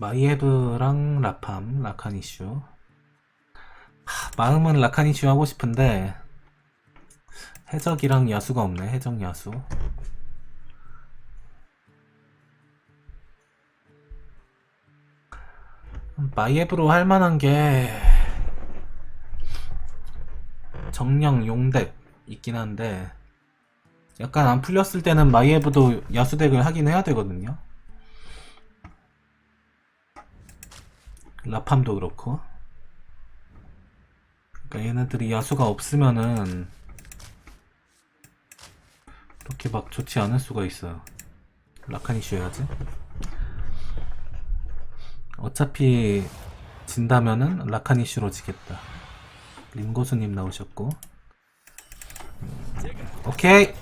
마이에브랑 라팜, 라카니슈. 하, 마음은 라카니슈 하고 싶은데 해적이랑 야수가 없네. 해적 야수. 마이에브로 할 만한 게 정령 용덱 있긴 한데 약간 안 풀렸을 때는 마이에브도 야수덱을 하긴 해야 되거든요. 라팜도 그렇고. 그러니까 얘네들이 야수가 없으면은 이렇게 막 좋지 않을 수가 있어요. 라칸이 쉬어야지. 어차피 진다면은 라카니슈로 지겠다. 림고수님 나오셨고. 음, 오케이.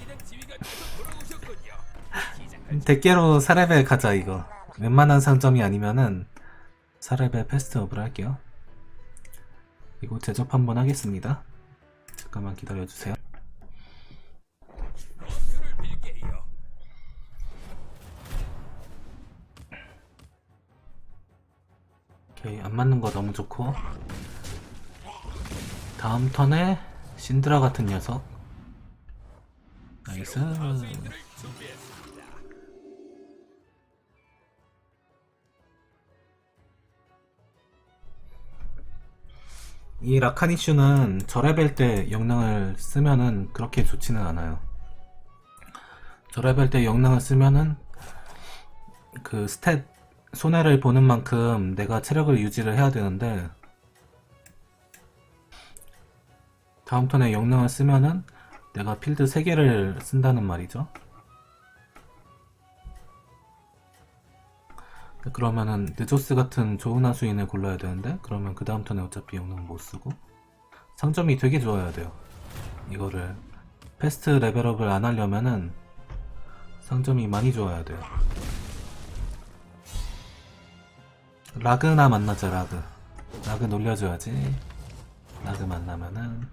대깨로 사레벨 가자 이거. 웬만한 상점이 아니면은 사레벨 페스트업을 할게요. 이거 제접 한번 하겠습니다. 잠깐만 기다려주세요. 오케이 안 맞는 거 너무 좋고 다음 턴에 신드라 같은 녀석 나이스 이 라카니슈는 저레벨 때 영능을 쓰면은 그렇게 좋지는 않아요 저레벨 때 영능을 쓰면은 그 스탯 손해를 보는 만큼 내가 체력을 유지를 해야 되는데 다음 턴에 영능을 쓰면은 내가 필드 3개를 쓴다는 말이죠. 그러면은 느조스 같은 좋은 하수인을 골라야 되는데 그러면 그 다음 턴에 어차피 영능 못 쓰고 상점이 되게 좋아야 돼요. 이거를 패스트 레벨업을 안 하려면은 상점이 많이 좋아야 돼요. 라그나 만나자 라그. 라그 놀려줘야지. 라그 만나면은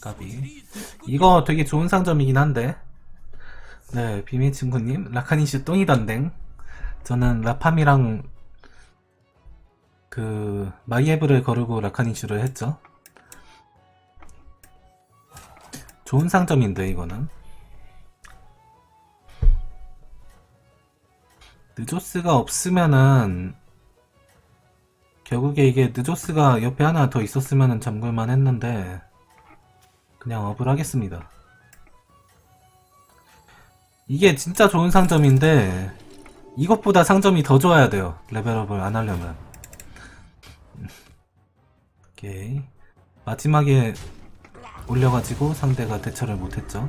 까비. 이거 되게 좋은 상점이긴 한데. 네 비밀 친구님 라카니슈 똥이던댕 저는 라팜이랑 그 마이에브를 거르고 라카니슈를 했죠 좋은 상점인데 이거는 느조스가 없으면은 결국에 이게 느조스가 옆에 하나 더 있었으면 잠글만 했는데 그냥 업을 하겠습니다. 이게 진짜 좋은 상점인데 이것보다 상점이 더 좋아야 돼요. 레벨업을 안 하려면. 오케이. 마지막에 올려가지고 상대가 대처를 못했죠.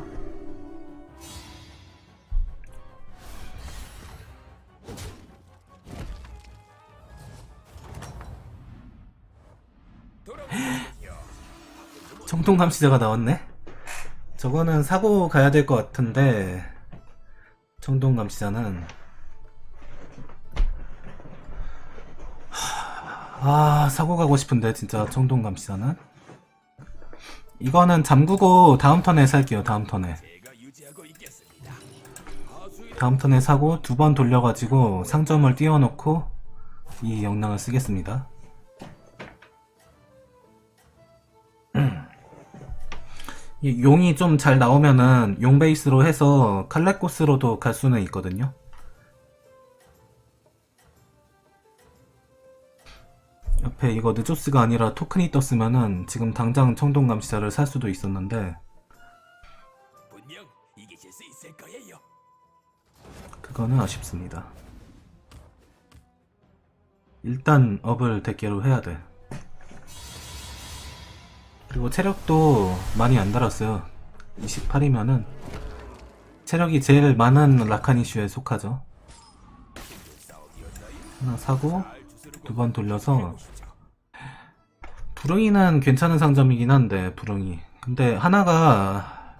정통 감시자가 나왔네? 저거는 사고 가야 될 것 같은데 정통 감시자는 아 사고 가고 싶은데 진짜 정통 감시자는. 이거는 잠그고 다음 턴에 살게요 다음 턴에. 다음 턴에 사고 두 번 돌려가지고 상점을 띄워놓고 이 영랑을 쓰겠습니다. 이 용이 좀 잘 나오면은 용 베이스로 해서 칼레코스로도 갈 수는 있거든요. 옆에 이거 느조스가 아니라 토큰이 떴으면은 지금 당장 청동 감시자를 살 수도 있었는데 분명 이기실 수 있을 거예요. 그거는 아쉽습니다. 일단 업을 대개로 해야 돼. 그리고 체력도 많이 안 달았어요. 28이면은 체력이 제일 많은 라카니슈에 속하죠. 하나 사고 두 번 돌려서 부릉이는 괜찮은 상점이긴 한데 부릉이. 근데 하나가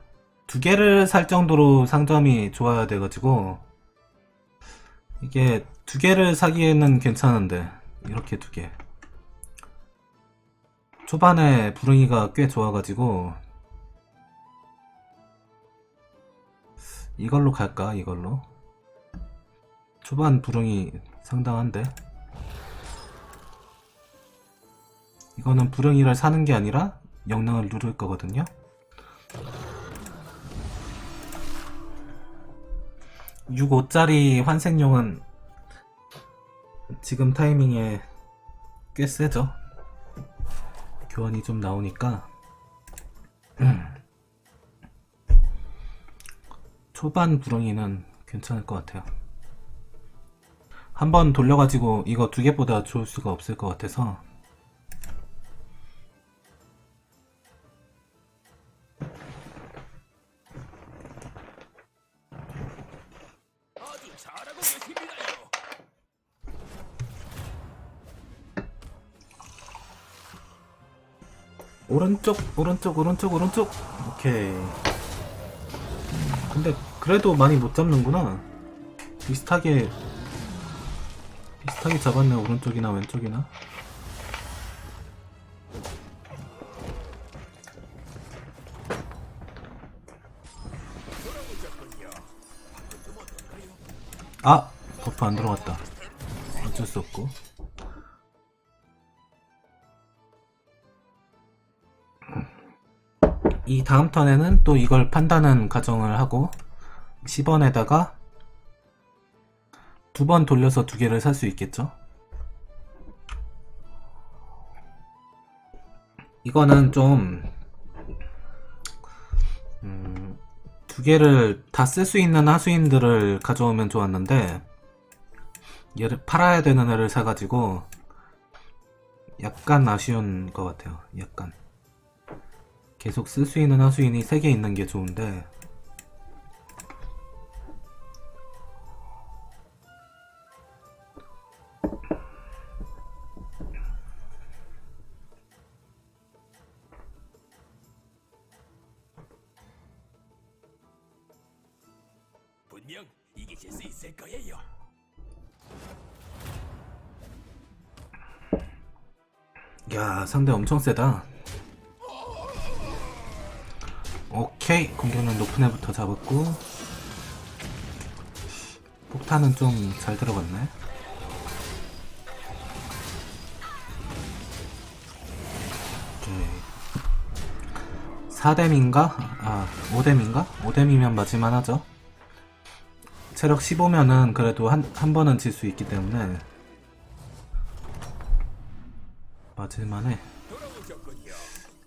두 개를 살 정도로 상점이 좋아야 돼가지고 이게 두 개를 사기에는 괜찮은데 이렇게 두 개. 초반에 부릉이가 꽤 좋아가지고 이걸로 갈까 이걸로? 초반 부릉이 상당한데 이거는 불응이를 사는 게 아니라 영능을 누를 거거든요. 육 5짜리 환생용은 지금 타이밍에 꽤 세죠? 교환이 좀 나오니까. 음. 초반 불응이는 괜찮을 것 같아요. 한번 돌려가지고 이거 두 개보다 좋을 수가 없을 것 같아서 오른쪽 오른쪽 오른쪽 오른쪽. 오케이. 근데 그래도 많이 못 잡는구나. 비슷하게 비슷하게 잡았네 오른쪽이나 왼쪽이나? 아 버프 안 들어갔다. 어쩔 수 없고 이 다음 턴에는 또 이걸 판다는 가정을 하고 10원에다가 두 번 돌려서 두 개를 살 수 있겠죠 이거는 좀 음, 두 개를 다 쓸 수 있는 하수인들을 가져오면 좋았는데 얘를 팔아야 되는 애를 사가지고 약간 아쉬운 것 같아요. 약간 계속 쓸수 있는 하수인이 3개 있는 게 좋은데 분명 이기실 수 있을 거예요. 야 상대 엄청 세다. 오케이 공격력 높은 애부터 잡았고 폭탄은 좀 잘 들어갔네. 오케이. 4뎀인가? 아, 5뎀인가? 5뎀이면 맞을만 하죠. 체력 15면은 그래도 한, 한 번은 질 수 있기 때문에 맞을만해.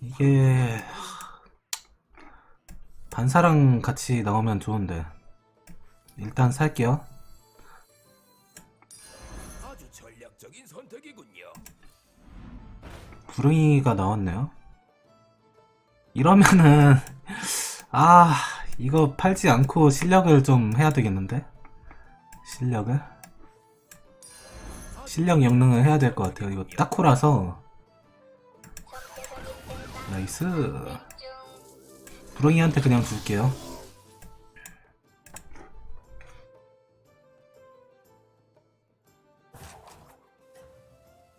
이게 반사랑 같이 나오면 좋은데 일단 살게요. 아주 전략적인 선택이군요. 구릉이가 나왔네요. 이러면은 아 이거 팔지 않고 실력을 좀 해야 되겠는데 실력을 실력 영능을 해야 될 것 같아요. 이거 딱코라서 나이스 구릉이한테 그냥 줄게요.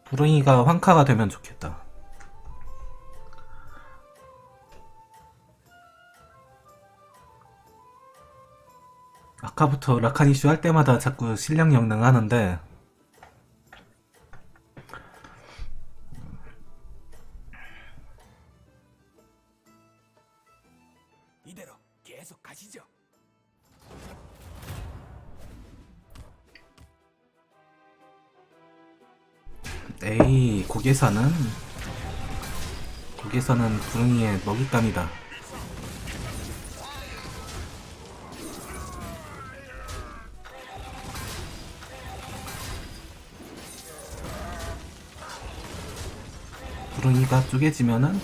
구릉이가 황카가 되면 좋겠다. 아까부터 라칸 이슈 할 때마다 자꾸 실력 영능 하는데 고개사는 고개사는 구릉이의 먹잇감이다. 구릉이가 쪼개지면은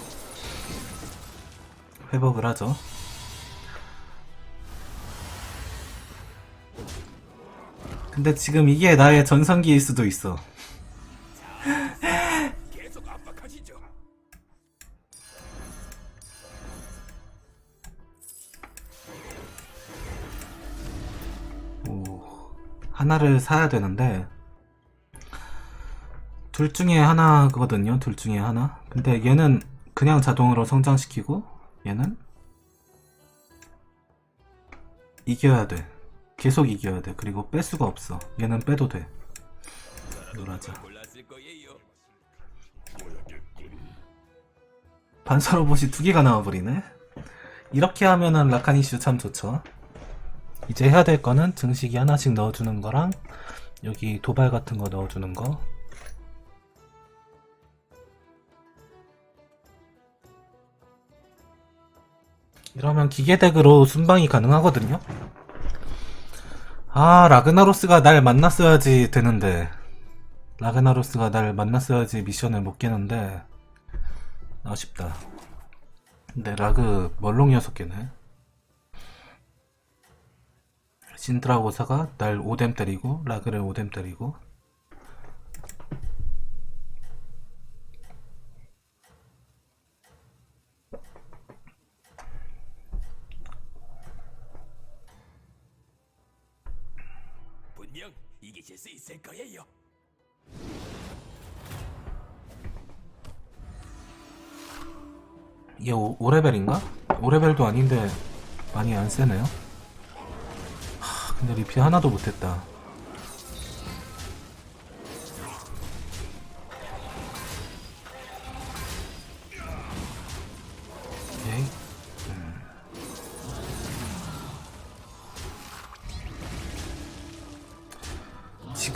회복을 하죠. 근데 지금 이게 나의 전성기일 수도 있어. 압박하시죠. 오, 하나를 사야 되는데 둘 중에 하나거든요. 둘 중에 하나. 근데 얘는 그냥 자동으로 성장시키고 얘는 이겨야 돼. 계속 이겨야 돼. 그리고 뺄 수가 없어. 얘는 빼도 돼. 놀아자. 반사 로봇이 두 개가 나와버리네. 이렇게 하면은 라칸 이슈 참 좋죠. 이제 해야 될 거는 증식이 하나씩 넣어주는 거랑 여기 도발 같은 거 넣어주는 거. 이러면 기계덱으로 순방이 가능하거든요. 아 라그나로스가 날 만났어야지 되는데 라그나로스가 날 만났어야지 미션을 못 깨는데 아쉽다. 근데 라그 멀롱 6개네. 신드라고사가 날 5뎀 때리고 라그를 5뎀 때리고 분명 이기실 수 있을 거예요. 얘 5, 5레벨인가? 5레벨도 아닌데 많이 안 세네요. 하, 근데 리피 하나도 못했다.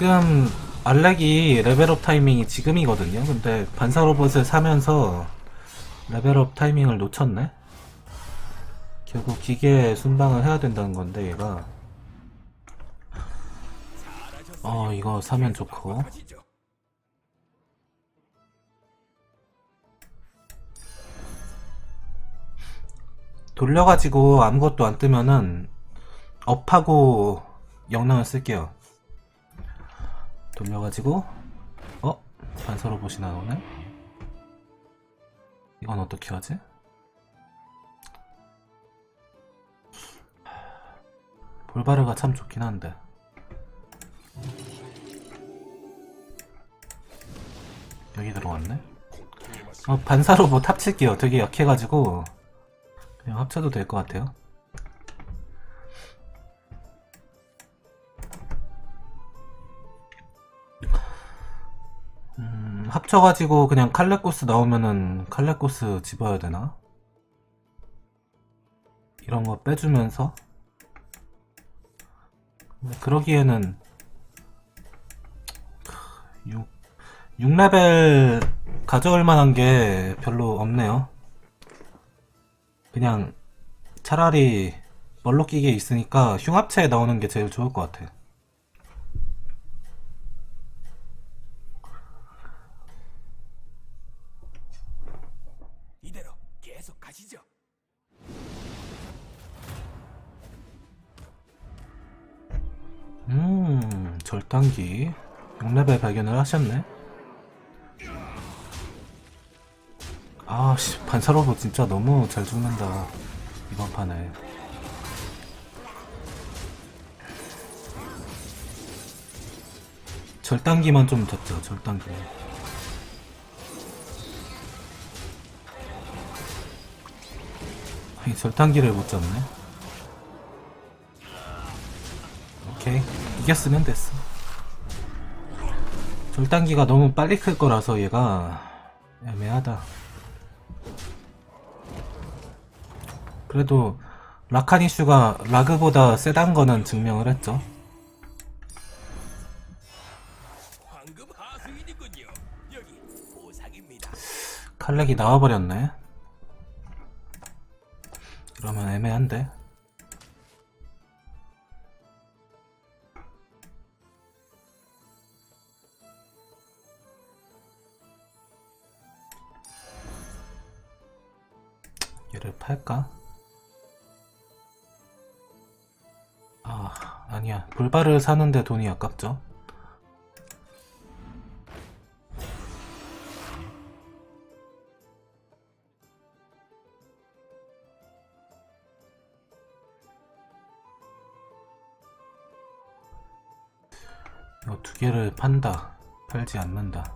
지금 알렉이 레벨업 타이밍이 지금이거든요. 근데 반사 로봇을 사면서 레벨업 타이밍을 놓쳤네? 결국 기계 순방을 해야 된다는 건데 얘가 어 이거 사면 좋고. 돌려가지고 아무것도 안 뜨면은 업하고 영능을 쓸게요 돌려가지고 어? 반사 로봇이 나오네? 이건 어떻게 하지? 볼바르가 참 좋긴 한데 여기 들어왔네? 어, 반사로 뭐 합칠게요. 되게 약해가지고 그냥 합쳐도 될 것 같아요. 합쳐가지고 그냥 칼레코스 나오면은 칼레코스 집어야 되나? 이런 거 빼주면서 그러기에는 6, 6레벨 가져올 만한 게 별로 없네요. 그냥 차라리 멀록기계 있으니까 흉합체에 나오는 게 제일 좋을 것 같아. 이대로 계속 가시죠. 음, 절단기. 6레벨 발견을 하셨네. 아, 씨, 반사로봇 진짜 너무 잘 죽는다. 이번 판에. 절단기만 좀 잡자, 절단기. 아니, 절단기를 못 잡네. 오케이 이겼으면 됐어 절단기가 너무 빨리 클 거라서 얘가 애매하다 그래도 라카니슈가 라그보다 세단 거는 증명을 했죠. 칼렉이 나와버렸네 그러면 애매한데. 얘를 팔까? 아 아니야. 불바를 사는데 돈이 아깝죠 개를 판다. 팔지 않는다.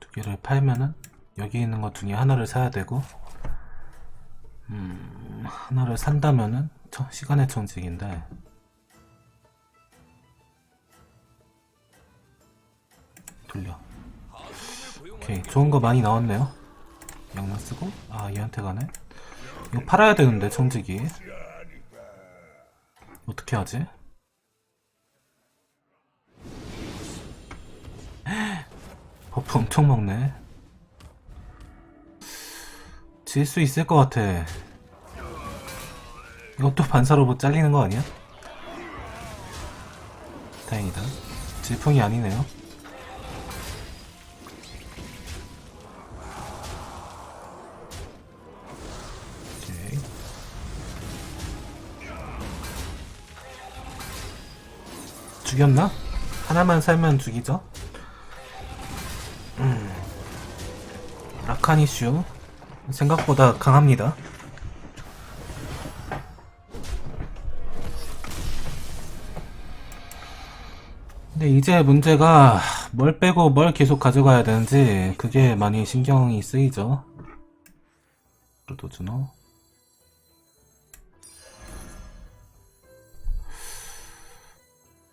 두 개를 팔면은 여기 있는 것 중에 하나를 사야 되고, 음, 하나를 산다면은 청- 시간의 청직인데, 돌려. 오케이, 좋은 거 많이 나왔네요. 양만 쓰고, 아, 얘한테 가네. 이거 팔아야 되는데, 청지기. 어떻게 하지? 버프 엄청 먹네. 질 수 있을 것 같아. 이것도 반사로봇 잘리는 거 아니야? 다행이다. 질풍이 아니네요. 죽였나? 하나만 살면 죽이죠? 라카니슈. 생각보다 강합니다. 근데 이제 문제가 뭘 빼고 뭘 계속 가져가야 되는지 그게 많이 신경이 쓰이죠. 프로토주노.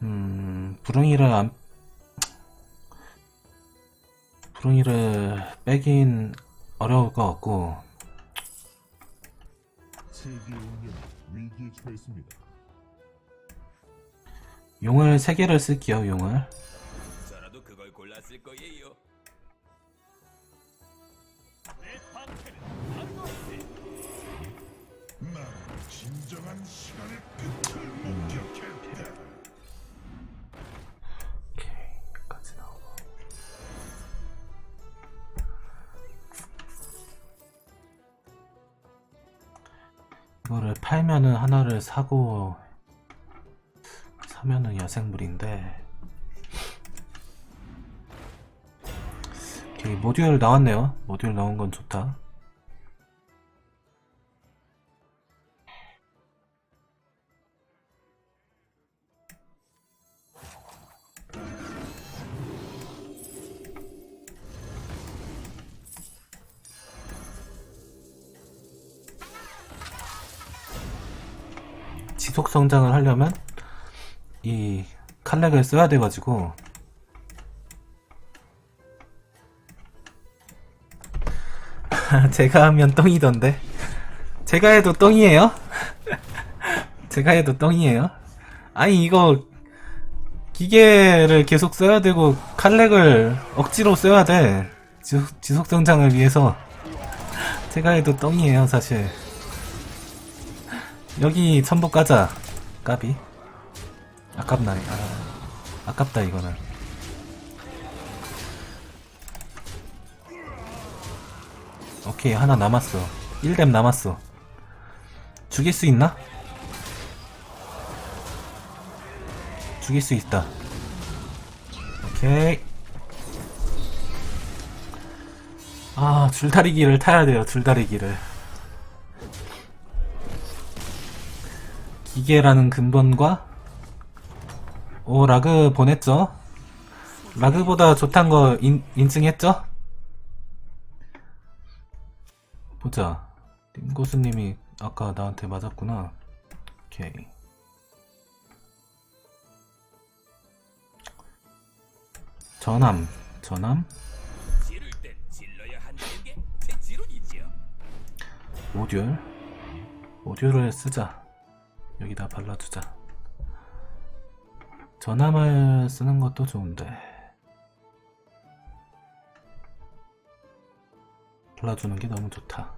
음, 부릉이를 안, 부릉이를 빼긴 어려울 것 같고. 용을 3개를 쓸게요, 용을. 진정한 시간의 끝을 팔면은 하나를 사고 사면은 야생물인데 모듈 나왔네요. 모듈 나온 건 좋다 지속 성장을 하려면 이 칼렉을 써야 돼가지고. 제가 하면 똥이던데. 제가 해도 똥이에요? 제가 해도 똥이에요? 아니 이거 기계를 계속 써야 되고 칼렉을 억지로 써야 돼. 지속, 지속 성장을 위해서. 제가 해도 똥이에요 사실 여기 첨부 까자. 까비. 아깝나 아, 아깝다 이거는. 오케이 하나 남았어. 1뎀 남았어. 죽일 수 있나? 죽일 수 있다. 오케이. 아 줄다리기를 타야 돼요 줄다리기를 기계라는 근본과 오 라그 보냈죠? 라그보다 좋단 거 인, 인증했죠? 보자. 림고스님이 아까 나한테 맞았구나. 오케이. 전함. 전함. 모듈 모듈을 쓰자 여기다 발라주자. 전함을 쓰는 것도 좋은데. 발라주는 게 너무 좋다.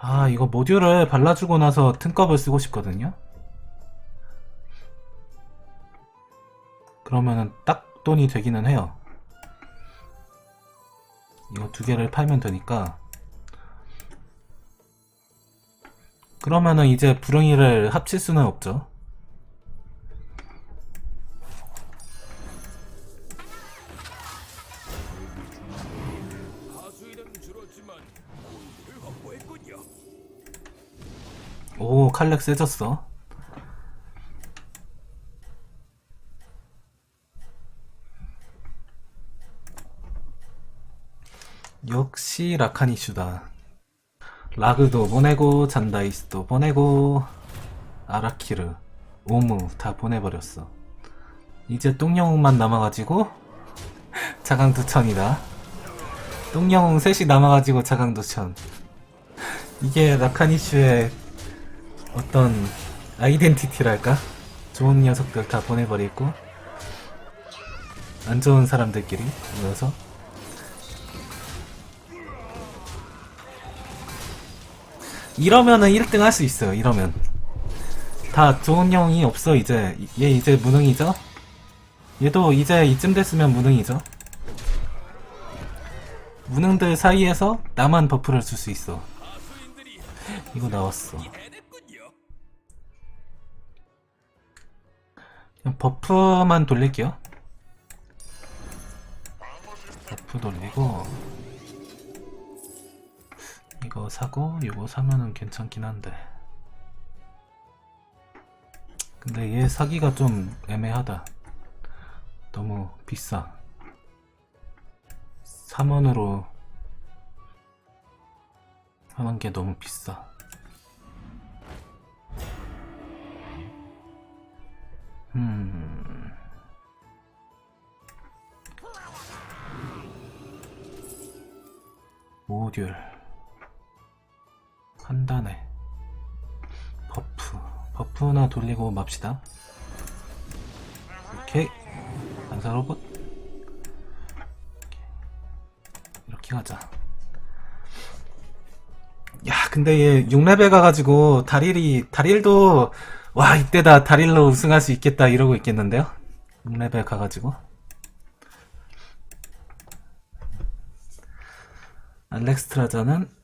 아 이거 모듈을 발라주고 나서 튼껍을 쓰고 싶거든요. 그러면은 딱 돈이 되기는 해요. 이거 두 개를 팔면 되니까 그러면은 이제 부릉이를 합칠 수는 없죠. 오 칼렉 세졌어 역시 라카니슈다 라그도 보내고 잔다이스도 보내고 아라키르 오무 다 보내버렸어 이제 똥영웅만 남아가지고 자강두천이다. 똥영웅 셋이 남아가지고 자강두천. 이게 라카니슈의 어떤 아이덴티티랄까? 좋은 녀석들 다 보내버리고 안 좋은 사람들끼리 모여서 이러면은 1등 할 수 있어요. 이러면 다 좋은 형이 없어 이제 얘 이제 무능이죠? 얘도 이제 이쯤 됐으면 무능이죠? 무능들 사이에서 나만 버프를 줄 수 있어. 이거 나왔어. 버프만 돌릴게요. 버프 돌리고 이거 사고 이거 사면은 괜찮긴 한데 근데 얘 사기가 좀 애매하다. 너무 비싸. 3원으로 하는 게 너무 비싸. 음. 모듈 한 단에 버프. 버프나 돌리고 맙시다. 오케이. 반사 로봇. 이렇게 가자. 야 근데 얘 6레벨 가가지고 다릴이 다릴도 와 이때다 다릴로 우승할 수 있겠다 이러고 있겠는데요? 6레벨 가가지고. 알렉스트라자는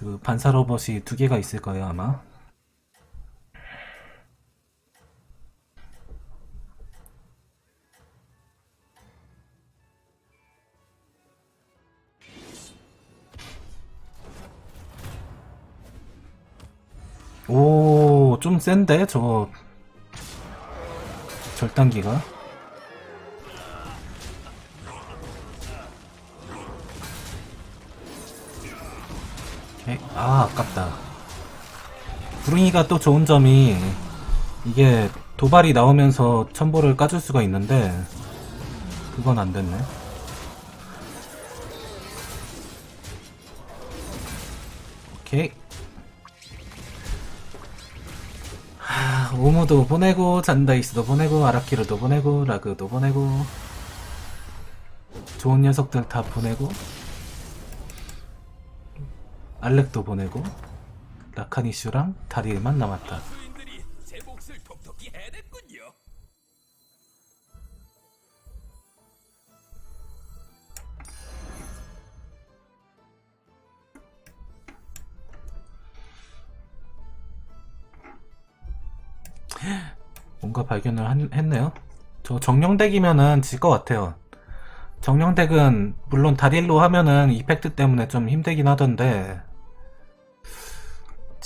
그 반사 로봇이 두 개가 있을 거예요 아마 오, 좀 센데, 저거. 절단기가. 오케이. 아, 아깝다. 구릉이가 또 좋은 점이, 이게 도발이 나오면서 첨보를 까줄 수가 있는데, 그건 안 됐네. 오케이. 하, 오무도 보내고 잔다이스도 보내고 아라키르도 보내고 라그도 보내고 좋은 녀석들 다 보내고 알렉도 보내고 라카니슈랑 다리만 남았다. 뭔가 발견을 한- 했네요. 저 정령덱이면은 질 것 같아요. 정령덱은 물론 다릴로 하면은 이펙트 때문에 좀 힘들긴 하던데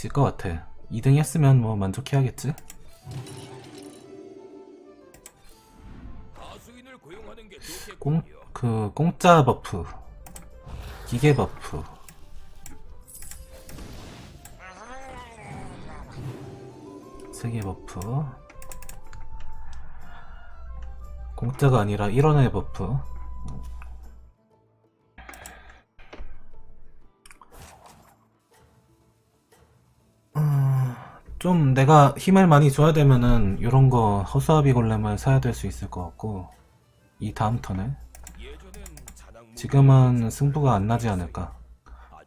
질것 같아. 2등 했으면 뭐 만족해야겠지. 공. 그 공짜 버프, 기계 버프. 세계 버프. 공짜가 아니라 1원의 버프. 좀 내가 힘을 많이 줘야 되면은 이런 거 허수아비 골렘을 사야 될 수 있을 것 같고 이 다음 턴에 지금은 승부가 안 나지 않을까.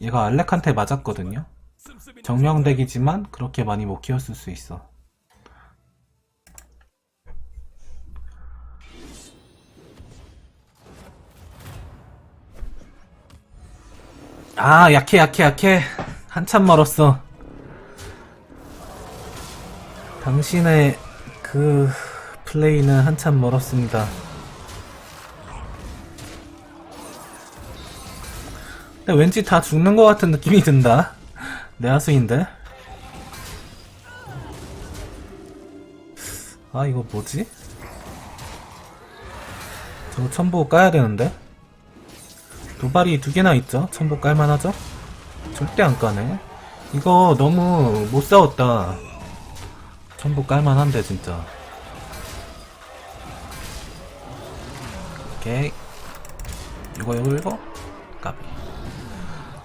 얘가 알렉한테 맞았거든요. 정령덱이지만 그렇게 많이 못 키웠을 수 있어. 아, 약해, 약해, 약해. 한참 멀었어. 당신의 그 플레이는 한참 멀었습니다. 근데 왠지 다 죽는 것 같은 느낌이 든다. 내 하수인데. 아 이거 뭐지? 저거 첨보 까야 되는데. 도발이 두 개나 있죠? 첨보 깔만하죠? 절대 안 까네. 이거 너무 못 싸웠다. 첨보 깔만한데 진짜. 오케이. 이거 이거 이거. 까비.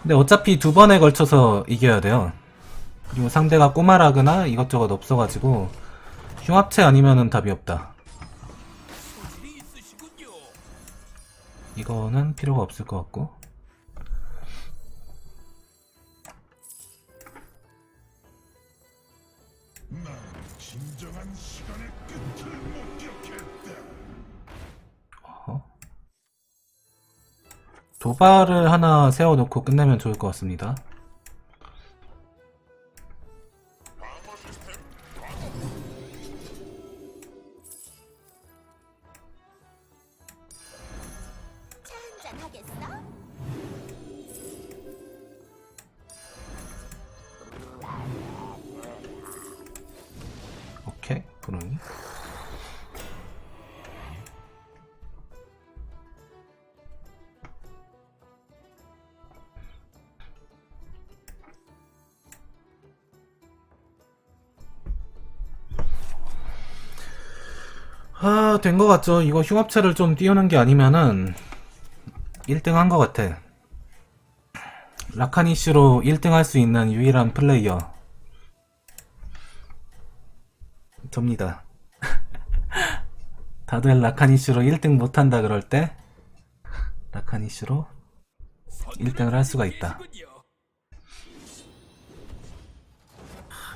근데 어차피 두 번에 걸쳐서 이겨야 돼요. 그리고 상대가 꼬마라거나 이것저것 없어가지고 흉합체 아니면은 답이 없다. 이거는 필요가 없을 것 같고. 도발을 하나 세워놓고 끝내면 좋을 것 같습니다. 아, 된 것 같죠? 이거 흉합체를 좀 띄우는 게 아니면은 1등 한 것 같아. 라카니쉬로 1등 할 수 있는 유일한 플레이어. 접니다. 다들 라카니슈로 1등 못한다 그럴 때 라카니슈로 1등을 할 수가 있다.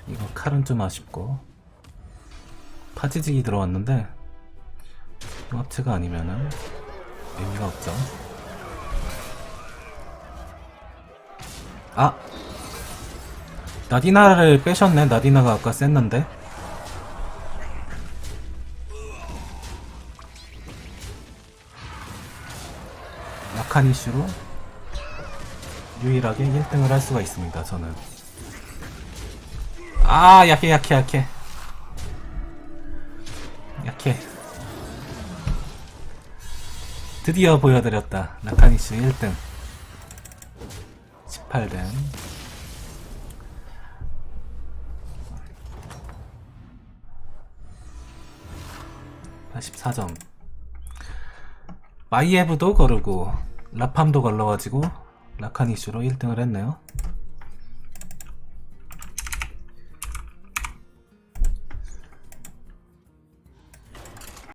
이거 칼은 좀 아쉽고 파지직이 들어왔는데 합체가 아니면은 의미가 없죠. 아! 나디나를 빼셨네. 나디나가 아까 셌는데. 라카니슈로 유일하게 1등을 할 수가 있습니다. 저는. 아 약해 약해 약해 드디어 보여드렸다. 라카니스 1등. 18등. (84점) 마이에브도 거르고 라팜도 걸러가지고 라카니슈로 1등을 했네요